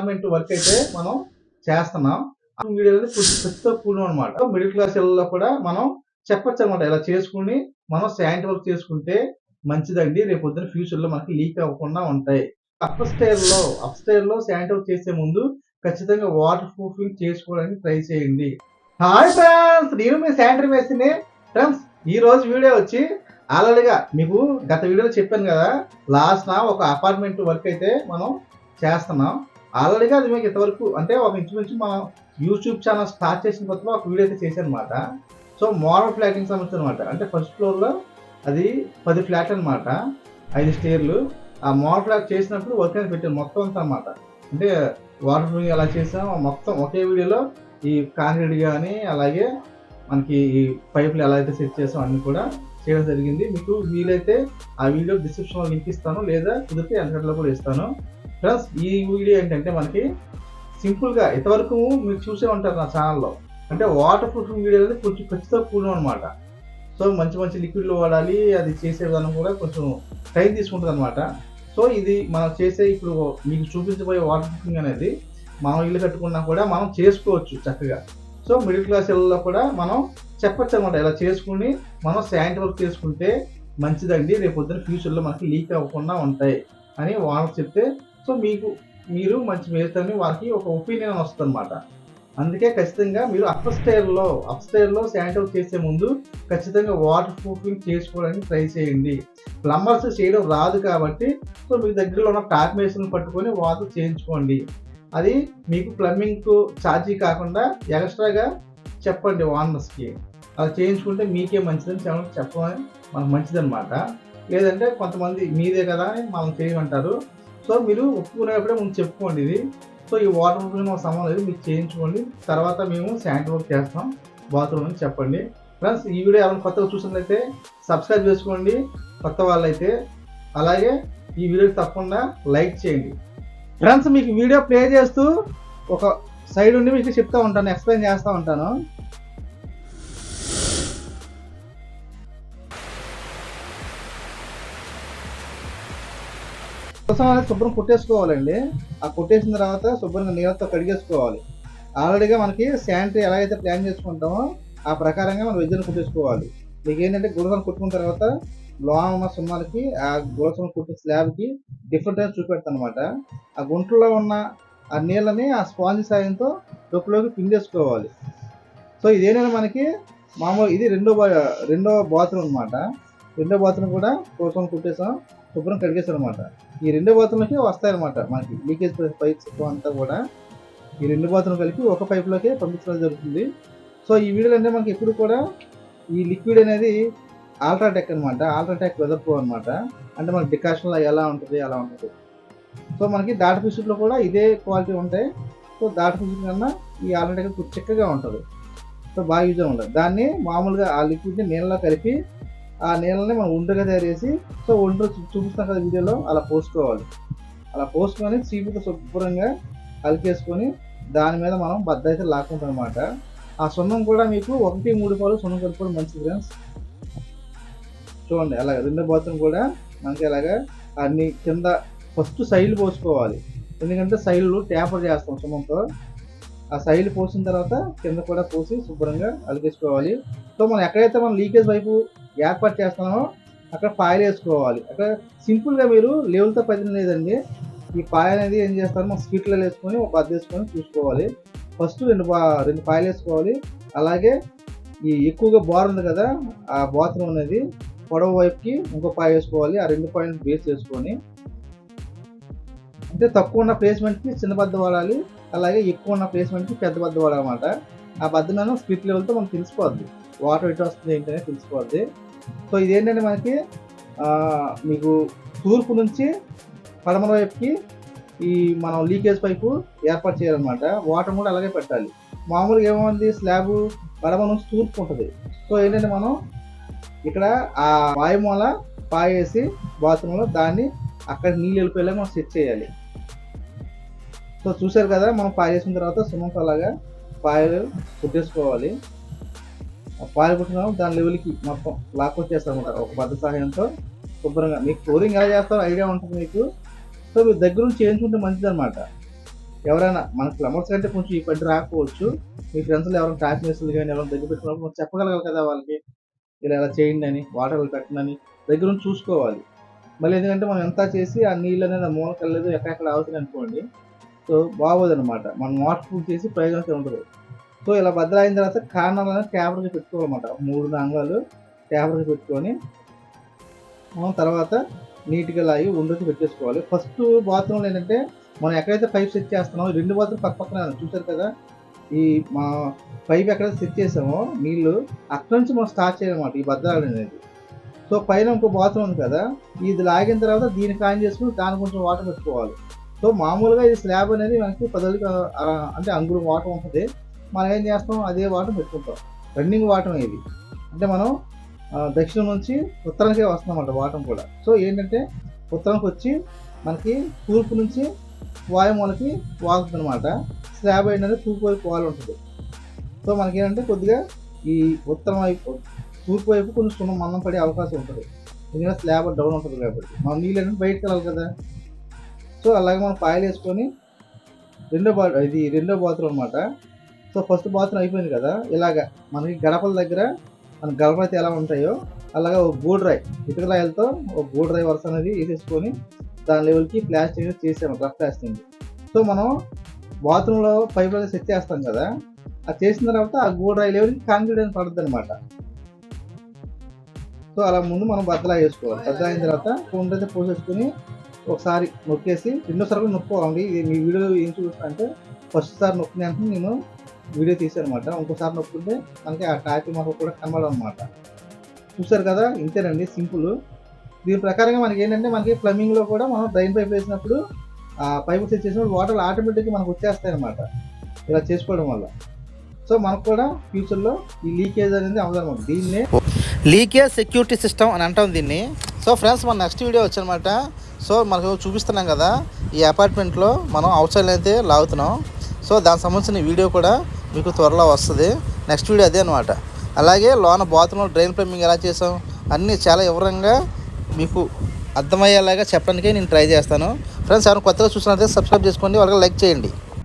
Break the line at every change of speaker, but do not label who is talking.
Government work అయితే మనం చేస్తున్నాం. ఆ ప్రస్తుతం అనేది కొంచెం అనమాట మిడిల్ క్లాస్లో కూడా మనం చెప్పొచ్చు అనమాట ఇలా చేసుకుని మనం శానిటరీ వర్క్ చేసుకుంటే మంచిదండి. రేపు పొద్దున ఫ్యూచర్లో మనకి లీక్ అవ్వకుండా ఉంటాయి. అప్ స్టైర్లో అప్ స్టైర్లో శానిటరీ వర్క్ చేసే ముందు ఖచ్చితంగా వాటర్ ప్రూఫింగ్ చేసుకోవడానికి ట్రై చేయండి. Hi friends! నేను మీ శానిటరీ వేసింది ఫ్రెండ్స్ ఈ రోజు వీడియో వచ్చి ఆల్రెడీగా మీకు గత వీడియోలో చెప్పాను కదా లాస్ట్ నా ఒక అపార్ట్మెంట్ వర్క్ అయితే మనం చేస్తున్నాం. ఆల్రెడీగా అది మీకు ఇంతవరకు అంటే ఒక ఇంచుమించు మనం యూట్యూబ్ ఛానల్ స్టార్ట్ చేసిన కొత్తలో ఒక వీడియో అయితే చేశాను అనమాట సో మోడల్ ఫ్లాటింగ్ సంబంధించి అనమాట అంటే ఫస్ట్ ఫ్లోర్లో అది పది ఫ్లాట్ అనమాట ఐదు స్టేర్లు ఆ మోడల్ ఫ్లాట్ చేసినప్పుడు వర్క్ అనేది పెట్టాను మొత్తం అంతా అనమాట అంటే వాటర్ ప్రూఫింగ్ ఎలా చేసాం మొత్తం ఒకే వీడియోలో ఈ కాంక్రీట్ కానీ అలాగే మనకి ఈ పైపులు ఎలా అయితే సెట్ చేసాం అన్ని కూడా చేయడం జరిగింది. మీకు వీలైతే ఆ వీడియో డిస్క్రిప్షన్లో లింక్ ఇస్తాను. లేదా కుదిరితే వెనకట్లో కూడా ఇస్తాను. ప్లస్ ఈ వీడియో ఏంటంటే మనకి సింపుల్గా ఇంతవరకు మీరు చూసే ఉంటారు నా ఛానల్లో అంటే వాటర్ ప్రూఫింగ్ వీడియో అనేది కొంచెం ఖచ్చితంగా కూలం అనమాట సో మంచి మంచి లిక్విడ్లు వాడాలి అది చేసే విధానం కూడా కొంచెం టైం తీసుకుంటుంది అనమాట సో ఇది మనం చేసే ఇప్పుడు మీకు చూపించబోయే వాటర్ ప్రూఫింగ్ అనేది మనం ఇల్లు కట్టుకున్నా కూడా మనం చేసుకోవచ్చు చక్కగా. సో మిడిల్ క్లాస్ ఇళ్ళలో కూడా మనం చెప్పచ్చు అనమాట ఇలా చేసుకుని మనం శానిటరీ వర్క్ చేసుకుంటే మంచిదండి. రేపు పొద్దున ఫ్యూచర్లో మనకి లీక్ అవ్వకుండా ఉంటాయి అని వాళ్ళకి చెప్తే సో మీకు మీరు మంచి మేలుతని వారికి ఒక ఒపీనియన్ వస్తుంది అనమాట అందుకే ఖచ్చితంగా మీరు అప్ స్టైర్లో అప్ స్టైర్లో శానిటరీ చేసే ముందు ఖచ్చితంగా వాటర్ ప్రూఫింగ్ చేసుకోవడానికి ట్రై చేయండి. ప్లంబర్స్ చేయడం రాదు కాబట్టి సో మీ దగ్గరలో ఉన్న టాప్ మేషన్ పట్టుకొని వాటర్ చేయించుకోండి. అది మీకు ప్లంబింగ్కు ఛార్జీ కాకుండా ఎక్స్ట్రాగా చెప్పండి ఓనర్స్కి అలా చేయించుకుంటే మీకే మంచిదని చెప్పడం చెప్పడం మనకు మంచిదన్నమాట. లేదంటే కొంతమంది మీదే కదా అని మనం చేయమంటారు. సో మీరు ఒప్పుకునేప్పుడే ముందు చెప్పుకోండి ఇది. సో ఈ వాటర్ ప్రూఫ్ మాకు సంబంధం లేదు మీరు చేయించుకోండి. తర్వాత మేము శానిటరీ వర్క్ చేస్తాం బాత్రూమ్ అని చెప్పండి. ఫ్రెండ్స్ ఈ వీడియో ఎవరైనా కొత్తగా చూసినట్లయితే సబ్స్క్రైబ్ చేసుకోండి. కొత్త వాళ్ళైతే అలాగే ఈ వీడియో తప్పకుండా లైక్ చేయండి. ఫ్రెండ్స్ మీకు వీడియో ప్లే చేస్తూ ఒక సైడ్ ఉండి మీకు చెప్తా ఉంటాను ఎక్స్ప్లెయిన్ చేస్తూ ఉంటాను. కోసం శుభ్రం కొట్టేసుకోవాలండి. ఆ కొట్టేసిన తర్వాత శుభ్రంగా నీళ్ళతో కడిగేసుకోవాలి. ఆల్రెడీగా మనకి శానిటరీ ఎలా అయితే ప్లాన్ చేసుకుంటామో ఆ ప్రకారంగా మనం వెజ్జను కుట్టేసుకోవాలి. మీకు ఏంటంటే గుణసం కుట్టుకున్న తర్వాత లోమ ఉన్న సున్నాలకి ఆ గుణసం కుట్టిన స్లాబ్కి డిఫరెంట్ చూపెడతాను అనమాట ఆ గుంటలో ఉన్న ఆ నీళ్ళని ఆ స్పాంజ్ సాయంతో డొప్పులోకి పిండేసుకోవాలి. సో ఇదేనైనా మనకి మామూలు ఇది రెండో బా రెండో బాత్రూమ్ అనమాట రెండో బాత్రూమ్ కూడా కోసం కుట్టేసాం. శుభ్రం కడిగేసాం అనమాట ఈ రెండు బాత్రూమ్లకి వస్తాయన్నమాట మనకి. లీకేజ్ పైప్స్ అంతా కూడా ఈ రెండు బాత్రూమ్ కలిపి ఒక పైప్లోకే పంపించడం జరుగుతుంది. సో ఈ వీడియోలో అంటే మనకి ఎప్పుడు కూడా ఈ లిక్విడ్ అనేది ఆల్ట్రాటెక్ అనమాట ఆల్ట్రాటెక్ వెదర్ ప్రో అనమాట అంటే మనకి డికాషన్లో ఎలా ఉంటుంది అలా ఉంటుంది. సో మనకి దాట ఫిష్లో కూడా ఇదే క్వాలిటీ ఉంటాయి. సో దాట ఫిష్ కన్నా ఈ ఆల్ట్రాటెక్ చిక్కగా ఉంటుంది. సో బాగా యూజ్ ఉంటుంది దాన్ని మామూలుగా ఆ లిక్విడ్ని నీళ్ళలో కలిపి ఆ నీళ్ళని మనం ఉండగా తయారు చేసి సో ఒండ్రు చూపిస్తాం కదా వీడియోలో అలా పోసుకోవాలి. అలా పోసుకొని చీపుతో శుభ్రంగా కలిపేసుకొని దాని మీద మనం బద్ద అయితే లాక్కుంటాం అనమాట ఆ సున్నం కూడా మీకు ఒకటి మూడు పాలు సున్నం కలుపుకోవడం మంచిది ఫ్రెండ్స్ చూడండి అలాగ రెండో బాత్రూమ్ కూడా మనకి అలాగా అన్ని కింద ఫస్ట్ సైలు పోసుకోవాలి. ఎందుకంటే సైలు ట్యాపర్ చేస్తాం సున్నంతో. ఆ సైలు పోసిన తర్వాత కింద కూడా పోసి శుభ్రంగా అలిగేసుకోవాలి. సో మనం ఎక్కడైతే మనం లీకేజ్ వైపు ఏర్పాటు చేస్తున్నామో అక్కడ పాయలు వేసుకోవాలి. అక్కడ సింపుల్గా మీరు లెవెల్తో పదిన లేదండి. ఈ పాయ అనేది ఏం చేస్తారు? మనం స్వీట్లో వేసుకొని ఒక బద్ద వేసుకొని చూసుకోవాలి. ఫస్ట్ రెండు బా రెండు పాయలు వేసుకోవాలి. అలాగే ఈ ఎక్కువగా బోర్ ఉంది కదా ఆ బాత్రూమ్ అనేది పొడవు వైపుకి ఇంకో పాయ వేసుకోవాలి. ఆ రెండు పాయింట్ బేస్ చేసుకొని అంటే తక్కువ ఉన్న ప్లేస్మెంట్కి చిన్న బద్ద వాడాలి అలాగే ఎక్కువ ఉన్న ప్లేస్మెంట్కి పెద్ద బద్ద వాడాలన్నమాట. ఆ బద్ద మీద స్పిట్ లెవెల్తో మనకు తెలిసిపోద్ది వాటర్ ఎటు వస్తుంది ఏంటనే తెలిసిపోద్ది సో ఇదేంటంటే మనకి మీకు తూర్పు నుంచి పడమర వైపుకి ఈ మనం లీకేజ్ పైపు ఏర్పాటు చేయాలన్నమాట. వాటర్ కూడా అలాగే పెట్టాలి. మామూలుగా ఏమైంది? స్లాబ్ పడమ నుంచి తూర్పు ఉంటుంది. సో ఏంటంటే మనం ఇక్కడ ఆ వాయుమూల పాయేసి బాత్రూంలో దాన్ని అక్కడ నీళ్ళు వెళ్ళిపోయేలా మనం సెట్ చేయాలి. సో చూసారు కదా మనం పాయ చేసిన తర్వాత సున్నంతో అలాగా పాయలు కుట్టేసుకోవాలి పాయలు కుట్టినాము దాని లెవెల్కి మొత్తం లాక్ వచ్చేస్తాం అనమాట ఒక పద్ధతి సహాయంతో శుభ్రంగా. మీకు ఫ్లోరింగ్ ఎలా చేస్తారో ఐడియా ఉంటుంది మీకు. సో మీరు దగ్గర నుంచి చేయించుకుంటే మంచిది అనమాట ఎవరైనా మన ప్లంబర్స్ కంటే కొంచెం ఈ పని రాకపోవచ్చు. మీ ఫ్రెండ్స్లో ఎవరైనా ట్యాప్ మేస్త్రులు కానీ ఎవరైనా దగ్గర పెట్టుకున్నప్పుడు చెప్పగలగాలి కదా వాళ్ళకి. ఇలా ఇలా చేయండి అని వాటర్ పెట్టండి దగ్గర నుంచి చూసుకోవాలి. మళ్ళీ ఎందుకంటే మనం ఎంత చేసి ఆ నీళ్ళు అనేది ఆ ఎక్కడెక్కడ అవుతుంది అనుకోండి సో బాగోదు అనమాట మనం వాటర్ ప్రూఫ్ చేసి ప్రయోజనం ఉండదు సో ఇలా బద్దలైన అయిన తర్వాత కారణాలను ట్యాబ్లెట్ పెట్టుకోవాలన్నమాట. మూడు అంగాలు ట్యాబ్లెట్ పెట్టుకొని మనం తర్వాత నీట్గా లాగి ఉండొచ్చి పెట్టేసుకోవాలి. ఫస్ట్ బాత్రూమ్లో ఏంటంటే మనం ఎక్కడైతే పైప్ సెట్ చేస్తున్నామో రెండు బాత్రూమ్ పక్క పక్కన చూసారు కదా? ఈ మా పైప్ ఎక్కడైతే సెట్ చేసామో నీళ్ళు అక్కడ నుంచి మనం స్టార్ట్ చేయాలన్నమాట ఈ భద్రాలు అనేది. సో పైన ఇంకో బాత్రూమ్ ఉంది కదా? ఇది లాగిన తర్వాత దీనికి ఆన్ చేసుకుని దాని కొంచెం వాటర్ పెట్టుకోవాలి. సో మామూలుగా ఈ స్లాబ్ అనేది మనకి పదవికి అంటే అంగుళం వాటర్ ఉంటుంది. మనం ఏం చేస్తాం? అదే వాటర్ పెట్టుకుంటాం. రన్నింగ్ వాటర్ ఇది అంటే మనం దక్షిణం నుంచి ఉత్తరానికే వస్తుందన్నమాట వాటం కూడా. సో ఏంటంటే ఉత్తరానికి వచ్చి మనకి తూర్పు నుంచి వాయుమూలకి వాగుతుంది అనమాట స్లాబ్ ఏంటంటే తూర్పు వైపు వాలు ఉంటుంది. సో మనకి ఏంటంటే కొద్దిగా ఈ ఉత్తరం వైపు తూర్పు వైపు కొంచెం సున్నం మందం పడే అవకాశం ఉంటుంది. ఎందుకంటే స్లాబ్ డౌన్ ఉంటుంది కాబట్టి. మనం నీళ్ళు ఏంటంటే బయటకు వెళ్ళాలి కదా. సో అలాగే మనం పాయలు వేసుకొని రెండో బా ఇది రెండో బాత్రూమ్ అనమాట సో ఫస్ట్ బాత్రూమ్ అయిపోయింది కదా ఇలాగ మనకి గడపల దగ్గర మన గడపలు అయితే ఎలా ఉంటాయో అలాగా ఒక బోర్డు ఇటుక రాయలతో ఒక బోర్డు వరుస అనేది వేసేసుకొని దాని లెవెల్కి ప్లాస్టింగ్ చేసాము రఫ్ ప్లాస్టింగ్. సో మనం బాత్రూంలో పైప్ అనేది సెట్ చేస్తాం కదా అది చేసిన తర్వాత ఆ గోడ లెవెల్కి కాంక్రీట్ అనేది పడుతుంది అనమాట సో అలా ముందు మనం బద్దలా వేసుకోవాలి. బద్దలా అయిన తర్వాత కొండ అయితే పోసేసుకొని ఒకసారి నొక్కేసి రెండోసారి కూడా నొక్కోవాలి ఇది మీ వీడియో ఏం చూపిస్తా ఫస్ట్ సారి నొక్కిన వెంటనే నేను వీడియో తీసాను అనమాట ఇంకోసారి నొక్కుంటే మనకి ఆ టాపీ మాకు కూడా కనబడదు అనమాట చూసారు కదా? ఇంతేనండి సింపుల్. దీని ప్రకారంగా మనకి ఏంటంటే మనకి ప్లంబింగ్లో కూడా మనం డ్రైన్ పైప్ వేసినప్పుడు ఆ పైపు సెట్ చేసినప్పుడు వాటర్ ఆటోమేటిక్గా మనకు వచ్చేస్తాయి అనమాట ఇలా చేసుకోవడం వల్ల. సో మనకు కూడా ఫ్యూచర్లో ఈ లీకేజ్ అనేది అవసరం దీన్నే
లీకేజ్ సెక్యూరిటీ సిస్టమ్ అని అంటాం దీన్ని. సో ఫ్రెండ్స్ మన నెక్స్ట్ వీడియో వచ్చనమాట సో మనకు చూపిస్తున్నాం కదా ఈ అపార్ట్మెంట్లో మనం అవుట్ సైడ్ అయితే లాగుతున్నాం. సో దానికి సంబంధించిన వీడియో కూడా మీకు త్వరలో వస్తుంది. నెక్స్ట్ వీడియో అదే అనమాట అలాగే లోన బాత్రూంలో డ్రైన్ ప్లంబింగ్ ఎలా చేసాం అన్నీ చాలా వివరంగా మీకు అర్థమయ్యేలాగా చెప్పడానికే నేను ట్రై చేస్తాను. ఫ్రెండ్స్ ఎవరైనా కొత్తగా చూసినట్లయితే సబ్స్క్రైబ్ చేసుకోండి వాళ్ళకి లైక్ చేయండి.